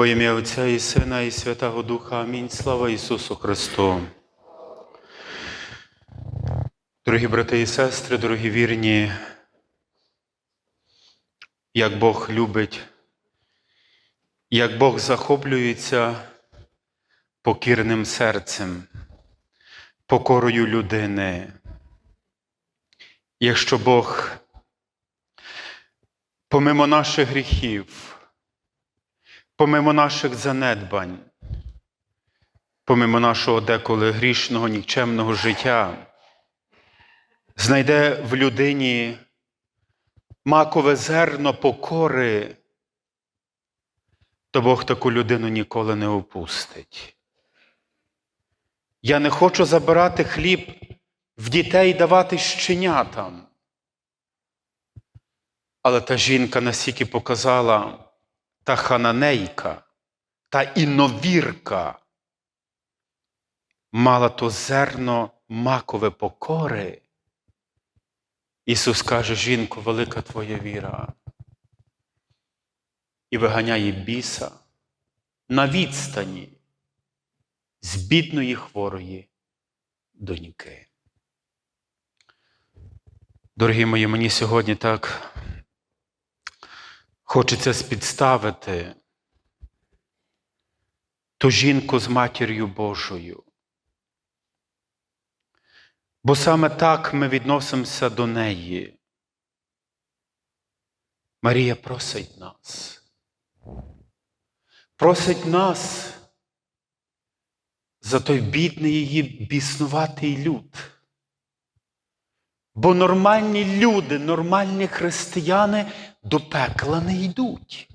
Во ім'я Отця і Сина, і Святого Духа. Амінь. Слава Ісусу Христу. Дорогі брати і сестри, дорогі вірні, як Бог любить, як Бог захоплюється покірним серцем, покорою людини. Якщо Бог помимо наших гріхів, помимо наших занедбань, помимо нашого деколи грішного, нікчемного життя, знайде в людині макове зерно покори, то Бог таку людину ніколи не опустить. Я не хочу забирати хліб в дітей давати щенятам. Але та жінка настільки показала та хананейка, та іновірка мала то зерно макове покори. Ісус каже, жінко, велика твоя віра. І виганяє біса на відстані з бідної хворої доньки. Дорогі мої, мені сьогодні так хочеться спідставити ту жінку з матір'ю Божою. Бо саме так ми відносимося до неї. Марія просить нас. Просить нас за той бідний її біснуватий люд. Бо нормальні люди, нормальні християни до пекла не йдуть.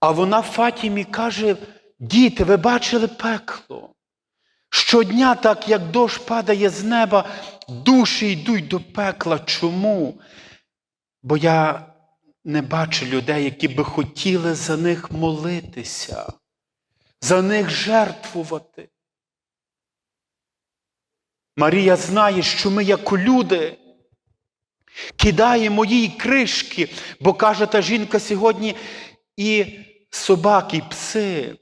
А вона Фатімі каже: діти, ви бачили пекло. Щодня, так як дощ падає з неба, душі йдуть до пекла. Чому? Бо я не бачу людей, які би хотіли за них молитися, за них жертвувати. Марія знає, що ми, як люди, кидаємо їй кришки, бо каже та жінка сьогодні, і собаки, і пси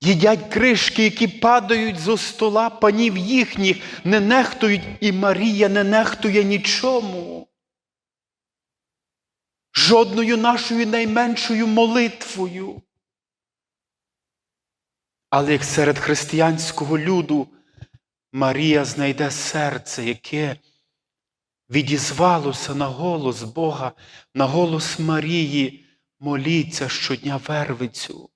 їдять кришки, які падають зо стола панів їхніх, не нехтують, і Марія не нехтує нічому. Жодною нашою найменшою молитвою. Але як серед християнського люду Марія знайде серце, яке відізвалося на голос Бога, на голос Марії, моліться щодня вервицю.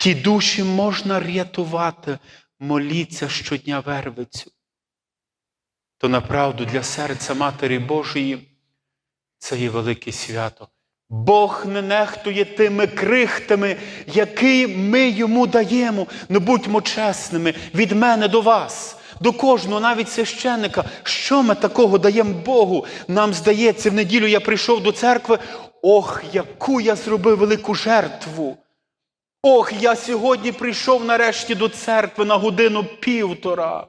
Ті душі можна рятувати, моліться щодня вервицю. То направду для серця Матері Божої це є велике свято. Бог не нехтує тими крихтами, які ми йому даємо. Ну будьмо чесними від мене до вас, до кожного, навіть священника. Що ми такого даємо Богу? Нам здається, в неділю я прийшов до церкви. Ох, яку я зробив велику жертву! Ох, я сьогодні прийшов нарешті до церкви на годину півтора.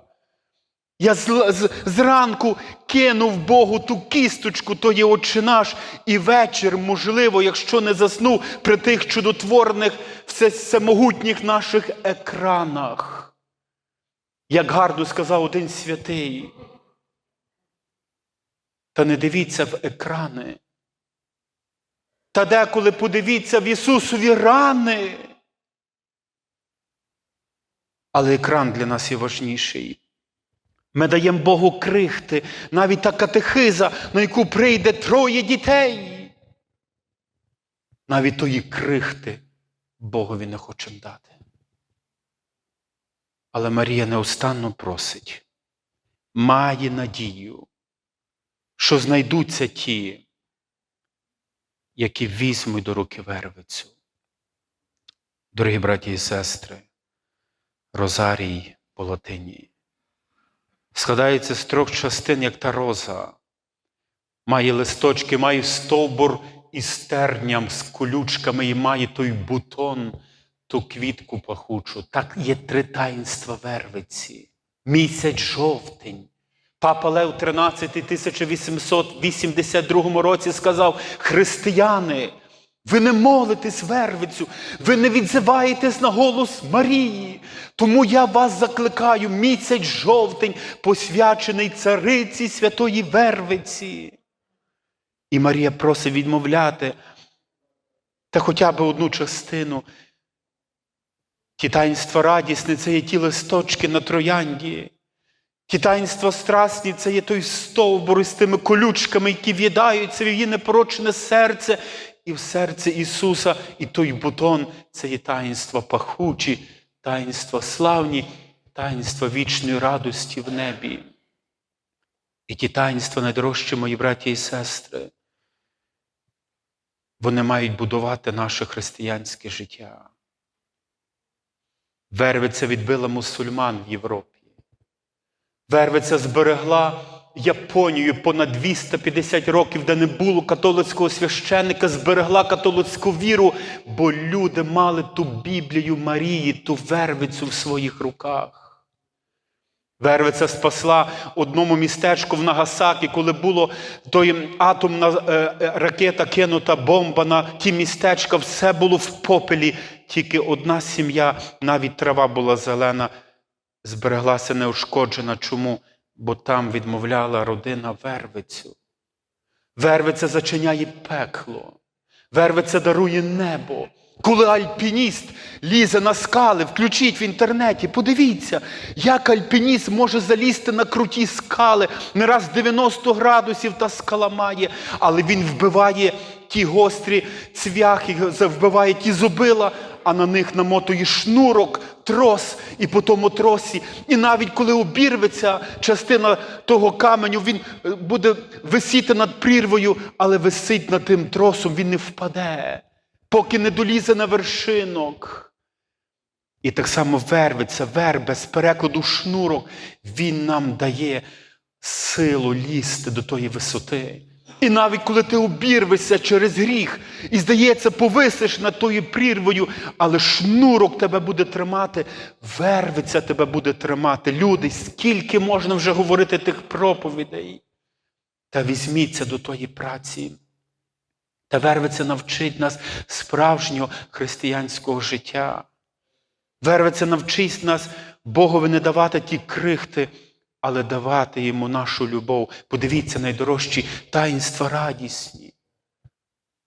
Я з, з, зранку кинув Богу ту кісточку, то є Отче наш, і вечір, можливо, якщо не заснув при тих чудотворних, всемогутніх наших екранах. Як гарно сказав один святий. Та не дивіться в екрани. Та деколи подивіться в Ісусові рани. Але екран для нас є важніший. Ми даємо Богу крихти, навіть та катехиза, на яку прийде троє дітей. Навіть тої крихти Богові не хочемо дати. Але Марія неустанно просить, має надію, що знайдуться ті, які візьмуть до руки вервицю. Дорогі браті і сестри, Розарій по латині складається з трьох частин, як та роза. Має листочки, має стовбур із терням, з колючками і має той бутон, ту квітку пахучу. Так є три таїнства вервиці. Місяць жовтень. Папа Лев XIII 1882 році сказав: Християни, Ви не молитесь вервицю, ви не відзиваєтесь на голос Марії. Тому я вас закликаю місяць жовтень, посвячений цариці святої Вервиці. І Марія просить відмовляти та хоча б одну частину. Ті радісні це є ті листочки на троянді. Ті таїнства страсні це є той стовбур із тими колючками, які в'їдаються в її непорочне серце, і в серце Ісуса, і той бутон це є таїнства пахучі, таїнства славні, таїнства вічної радості в небі. І ті таїнства найдорожчі, мої браті і сестри, вони мають будувати наше християнське життя. Вервиця відбила мусульман в Європі. Вервиця зберегла Японію понад 250 років, де не було католицького священника, зберегла католицьку віру, бо люди мали ту Біблію Марії, ту вервицю в своїх руках. Вервиця спасла одному містечку в Нагасакі, коли була той атомна е, е, ракета кинута, бомба на ті містечка, все було в попелі. Тільки одна сім'я, навіть трава була зелена, збереглася неушкоджена. Чому? Бо там відмовляла родина вервицю. Вервиця зачиняє пекло, вервиця дарує небо. Коли альпініст лізе на скали, включіть в інтернеті, подивіться, як альпініст може залізти на круті скали, не раз 90 градусів та скала має, але він вбиває ті гострі цвяхи, вбиває ті зубила, а на них намотує шнурок, трос, і по тому тросі. І навіть коли обірветься частина того каменю, він е, буде висіти над прірвою, але висить над тим тросом, він не впаде поки не долізе на вершинок. І так само вервиться, вербе з перекладу шнурок, він нам дає силу лізти до тої висоти. І навіть коли ти обірвешся через гріх, і, здається, повисиш над тою прірвою, але шнурок тебе буде тримати, вервиця тебе буде тримати. Люди, скільки можна вже говорити тих проповідей? Та візьміться до тої праці. Та Вервиця навчить нас справжнього християнського життя. Вервиця навчить нас Богові не давати ті крихти, але давати йому нашу любов. Подивіться, найдорожчі таїнства радісні.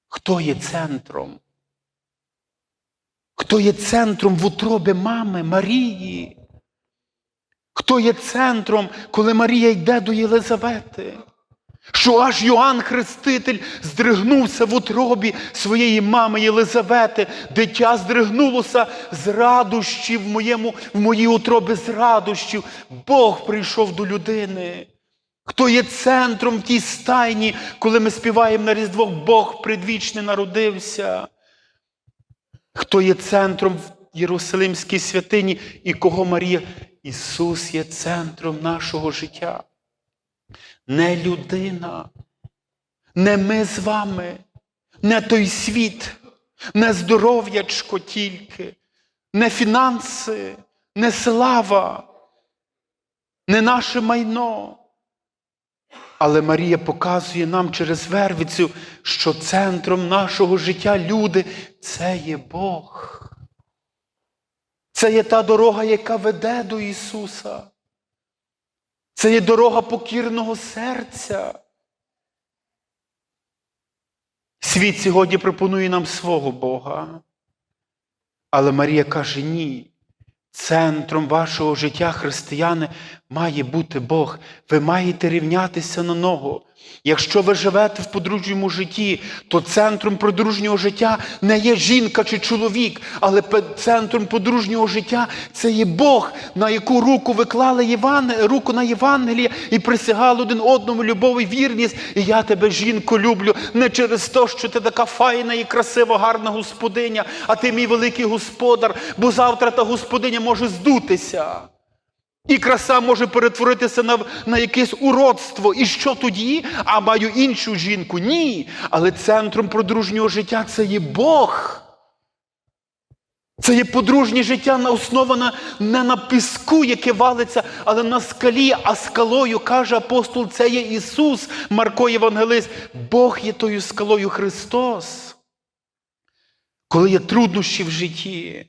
Хто є центром? Хто є центром в утробі мами Марії? Хто є центром, коли Марія йде до Єлизавети? Що аж Йоанн Хреститель здригнувся в утробі своєї мами Єлизавети, дитя здригнулося з радощів в моєму, в моїй утробі з радощів. Бог прийшов до людини. Хто є центром в тій стайні, коли ми співаємо на Різдво, Бог предвічний народився? Хто є центром в Єрусалимській святині і кого Марія? Ісус є центром нашого життя не людина, не ми з вами, не той світ, не здоров'ячко тільки, не фінанси, не слава, не наше майно. Але Марія показує нам через Вервицю, що центром нашого життя люди це є Бог. Це є та дорога, яка веде до Ісуса. Це є дорога покірного серця. Світ сьогодні пропонує нам свого Бога. Але Марія каже ні. Центром вашого життя, християни, має бути Бог. Ви маєте рівнятися на ногу. Якщо ви живете в подружньому житті, то центром подружнього життя не є жінка чи чоловік, але центром подружнього життя це є Бог, на яку руку ви клали Єван... руку на Євангеліє і присягали один одному любов і вірність. І я тебе, жінко, люблю, не через те, що ти така файна і красива, гарна господиня, а ти мій великий господар, бо завтра та господиня може здутися. І краса може перетворитися на на якесь уродство. І що тоді? А маю іншу жінку? Ні. Але центром подружнього життя це є Бог. Це є подружнє життя основане не на піску, яке валиться, але на скалі, а скалою, каже апостол, це є Ісус, Марко Євангелист. Бог є тою скалою Христос. коли є труднощі в житті,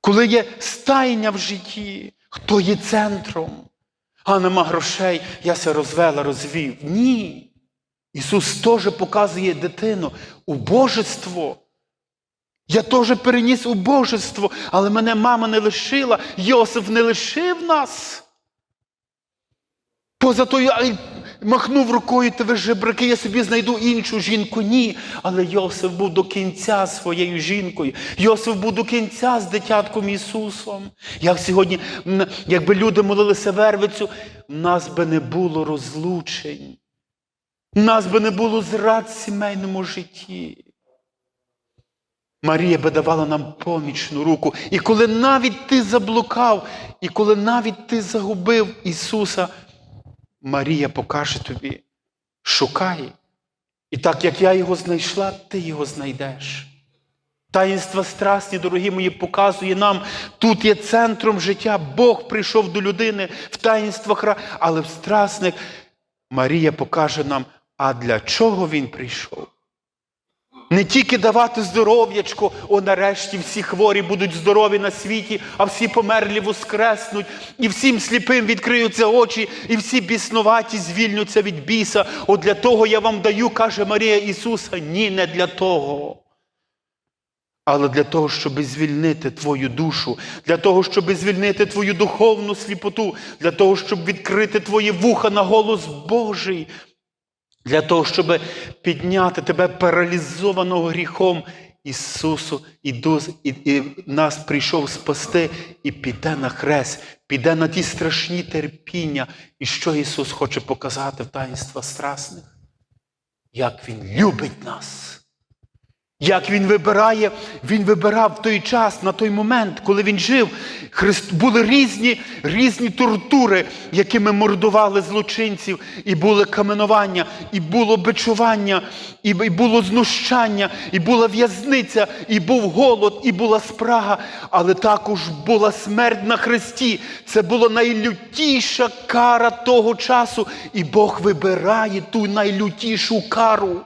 коли є стайня в житті, хто є центром, а нема грошей, я се розвела, розвів. Ні. Ісус теж показує дитину у божество. Я теж переніс у божество, але мене мама не лишила, Йосиф не лишив нас. Поза тою, ай, махнув рукою, ти ви жебраки, я собі знайду іншу жінку. Ні. Але Йосиф був до кінця своєю жінкою. Йосиф був до кінця з дитятком Ісусом. Як сьогодні, якби люди молилися вервицю, в нас би не було розлучень. В нас би не було зрад в сімейному житті. Марія би давала нам помічну руку. І коли навіть ти заблукав, і коли навіть ти загубив Ісуса, Марія покаже тобі, шукай. І так як я його знайшла, ти його знайдеш. Таїнство страсні, дорогі мої, показує нам, тут є центром життя. Бог прийшов до людини в таїнствах, ра- але в страсних Марія покаже нам, а для чого він прийшов. Не тільки давати здоров'ячко, о нарешті всі хворі будуть здорові на світі, а всі померлі воскреснуть, і всім сліпим відкриються очі, і всі біснуваті звільнються від біса. От для того я вам даю, каже Марія Ісуса. Ні, не для того. Але для того, щоб звільнити твою душу, для того, щоб звільнити твою духовну сліпоту, для того, щоб відкрити твої вуха на голос Божий, для того, щоб підняти тебе паралізованого гріхом Ісусу і, і, і нас прийшов спасти і піде на хрест, піде на ті страшні терпіння. І що Ісус хоче показати в таїнства страсних? Як Він любить нас. Як він вибирає, він вибирав той час, на той момент, коли він жив. Христ... Були різні, різні тортури, якими мордували злочинців, і були каменування, і було бичування, і, і було знущання, і була в'язниця, і був голод, і була спрага, але також була смерть на хресті. Це була найлютіша кара того часу, і Бог вибирає ту найлютішу кару.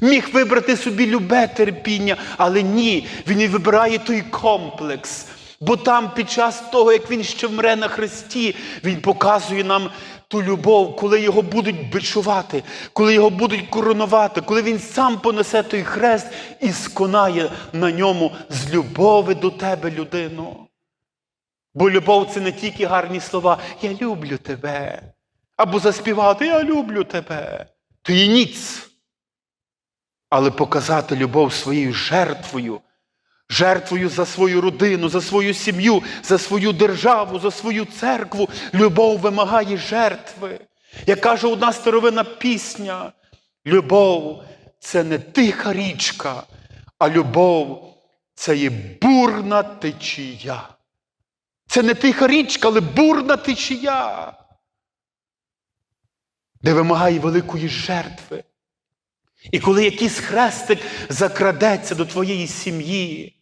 Міг вибрати собі любе терпіння, але ні, він і вибирає той комплекс. Бо там під час того, як він ще вмре на хресті, він показує нам ту любов, коли його будуть бичувати, коли його будуть коронувати, коли він сам понесе той хрест і сконає на ньому з любови до тебе, людину. Бо любов це не тільки гарні слова Я люблю тебе. Або заспівати Я люблю тебе. То є ніц але показати любов своєю жертвою, жертвою за свою родину, за свою сім'ю, за свою державу, за свою церкву. Любов вимагає жертви. Як каже одна старовина пісня, любов це не тиха річка, а любов це є бурна течія. Це не тиха річка, але бурна течія, де вимагає великої жертви. І коли якийсь хрестик закрадеться до твоєї сім'ї,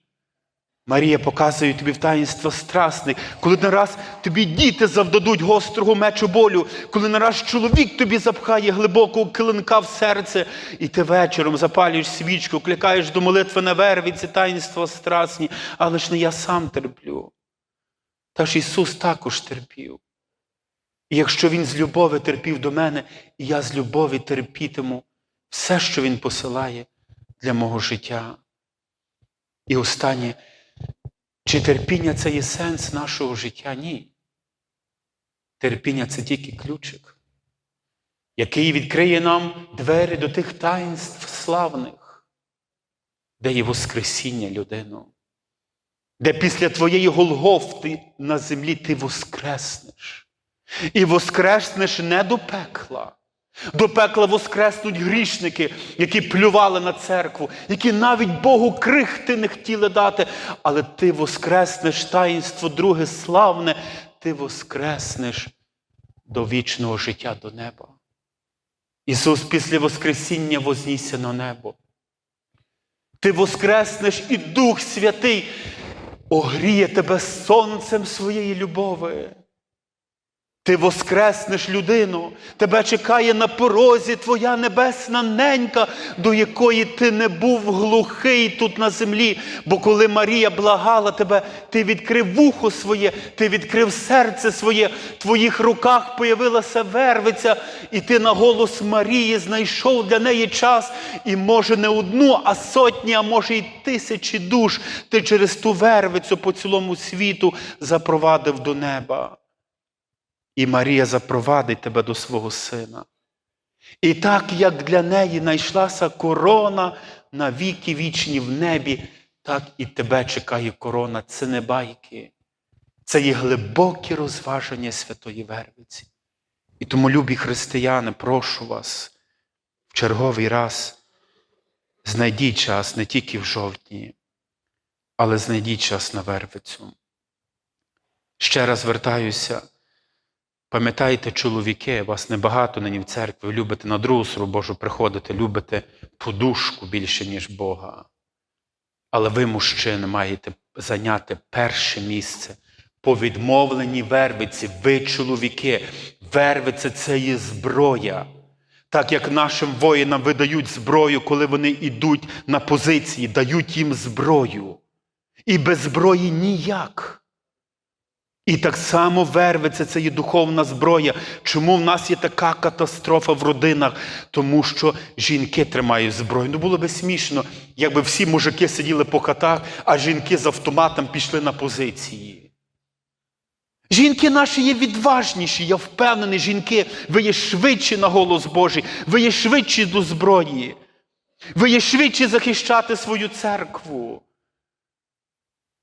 Марія показує тобі в таїнство страсних, коли нараз тобі діти завдадуть гострого мечу болю, коли нараз чоловік тобі запхає глибокого килинка в серце, і ти вечором запалюєш свічку, кликаєш до молитви на вервіці, таїнства страсні, але ж не я сам терплю. Та ж Ісус також терпів. І якщо Він з любові терпів до мене, і я з любові терпітиму все, що Він посилає для мого життя. І останнє, чи терпіння це є сенс нашого життя? Ні. Терпіння це тільки ключик, який відкриє нам двері до тих таїнств славних, де є Воскресіння людину, де після твоєї Голгофти на землі ти воскреснеш. І воскреснеш не до пекла. До пекла воскреснуть грішники, які плювали на церкву, які навіть Богу крихти не хотіли дати. Але ти воскреснеш таїнство друге славне, ти воскреснеш до вічного життя до неба. Ісус після Воскресіння вознісся на небо. Ти воскреснеш і Дух Святий огріє тебе сонцем своєї любові. Ти воскреснеш людину, тебе чекає на порозі твоя небесна ненька, до якої ти не був глухий тут на землі. Бо коли Марія благала тебе, ти відкрив вухо своє, ти відкрив серце своє, в твоїх руках появилася вервиця, і ти на голос Марії знайшов для неї час, і може не одну, а сотні, а може й тисячі душ ти через ту вервицю по цілому світу запровадив до неба. І Марія запровадить тебе до свого сина. І так, як для неї знайшлася корона на віки вічні в небі, так і тебе чекає корона. Це не байки, це є глибокі розваження Святої Вервиці. І тому, любі християни, прошу вас в черговий раз знайдіть час не тільки в жовтні, але знайдіть час на Вервицю. Ще раз звертаюся. Пам'ятайте, чоловіки, вас небагато нині в церкві, любите на другу службу Божу приходити, любите подушку більше, ніж Бога. Але ви, мужчини, маєте зайняти перше місце по відмовленій вервиці. Ви, чоловіки, вервиця це є зброя. Так як нашим воїнам видають зброю, коли вони йдуть на позиції, дають їм зброю. І без зброї ніяк. І так само вервиця це є духовна зброя. Чому в нас є така катастрофа в родинах? Тому що жінки тримають зброю. Ну було би смішно, якби всі мужики сиділи по хатах, а жінки з автоматом пішли на позиції. Жінки наші є відважніші, я впевнений, жінки, ви є швидші на голос Божий, ви є швидші до зброї, ви є швидші захищати свою церкву.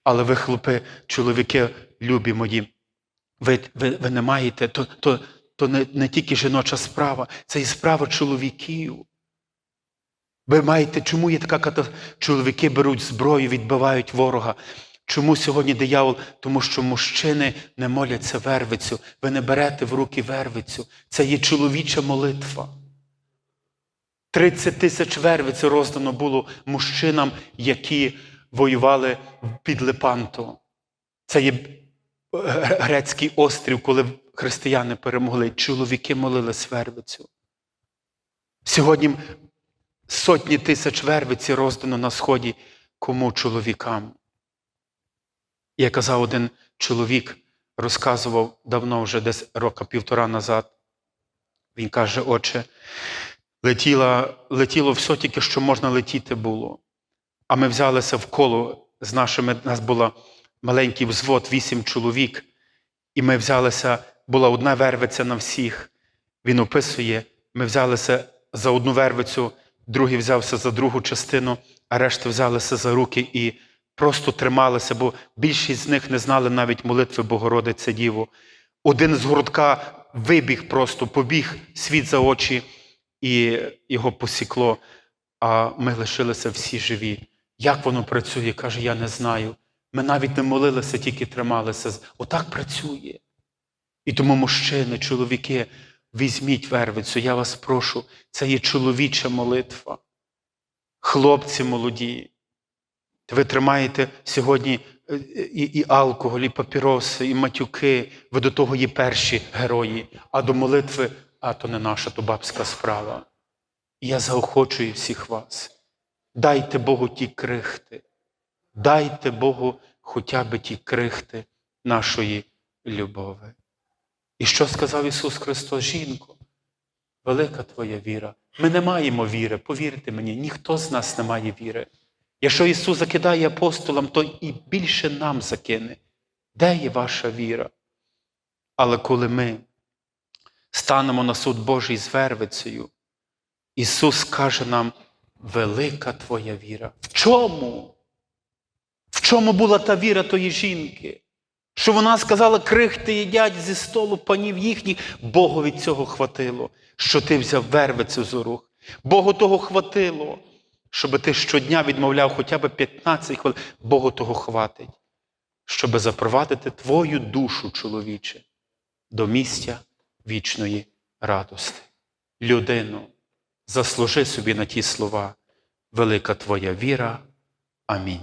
Але ви, хлопи, чоловіки, любі мої, ви ви, ви не маєте, то то, то не, не тільки жіноча справа, це і справа чоловіків. Ви маєте, чому є така катастрофа? Чоловіки беруть зброю, відбивають ворога. Чому сьогодні диявол? Тому що мужчини не моляться вервицю. Ви не берете в руки вервицю. Це є чоловіча молитва. 30 тисяч вервиць роздано було мужчинам, які воювали під Лепанто. Це є грецький острів, коли християни перемогли. Чоловіки молились вервицю. Сьогодні сотні тисяч вервиці роздано на сході кому чоловікам. Я казав, один чоловік розказував давно, вже десь рока півтора назад. Він каже, отче, летіло, летіло все тільки, що можна летіти було. А ми взялися в коло з нашими, у нас була маленький взвод, вісім чоловік, і ми взялися, була одна вервиця на всіх. Він описує, ми взялися за одну вервицю, другий взявся за другу частину, а решта взялися за руки і просто трималися, бо більшість з них не знали навіть молитви Богородице Діву. Один з гуртка вибіг просто, побіг світ за очі, і його посікло, а ми лишилися всі живі. Як воно працює? Каже, я не знаю. Ми навіть не молилися, тільки трималися. Отак працює. І тому, мужчини, чоловіки, візьміть вервицю, я вас прошу, це є чоловіча молитва. Хлопці молоді. Ви тримаєте сьогодні і, і алкоголь, і папіроси, і матюки. Ви до того є перші герої, а до молитви, а то не наша, то бабська справа. І я заохочую всіх вас. Дайте Богу ті крихти, дайте Богу хоча б ті крихти нашої любові. І що сказав Ісус Христос, жінко? Велика твоя віра. Ми не маємо віри, повірте мені, ніхто з нас не має віри. Якщо Ісус закидає апостолам, то і більше нам закине. Де є ваша віра? Але коли ми станемо на суд Божий з вервицею, Ісус каже нам, велика твоя віра. В чому? В чому була та віра тої жінки? Що вона сказала, крихти їдять зі столу панів їхніх, Богу від цього хватило, що ти взяв вервицю з рук. Богу того хватило, щоб ти щодня відмовляв хоча б 15 хвилин. Богу того хватить, щоб запровадити твою душу, чоловіче, до місця вічної радости. Людину, заслужи собі на ті слова. Велика твоя віра. Амінь.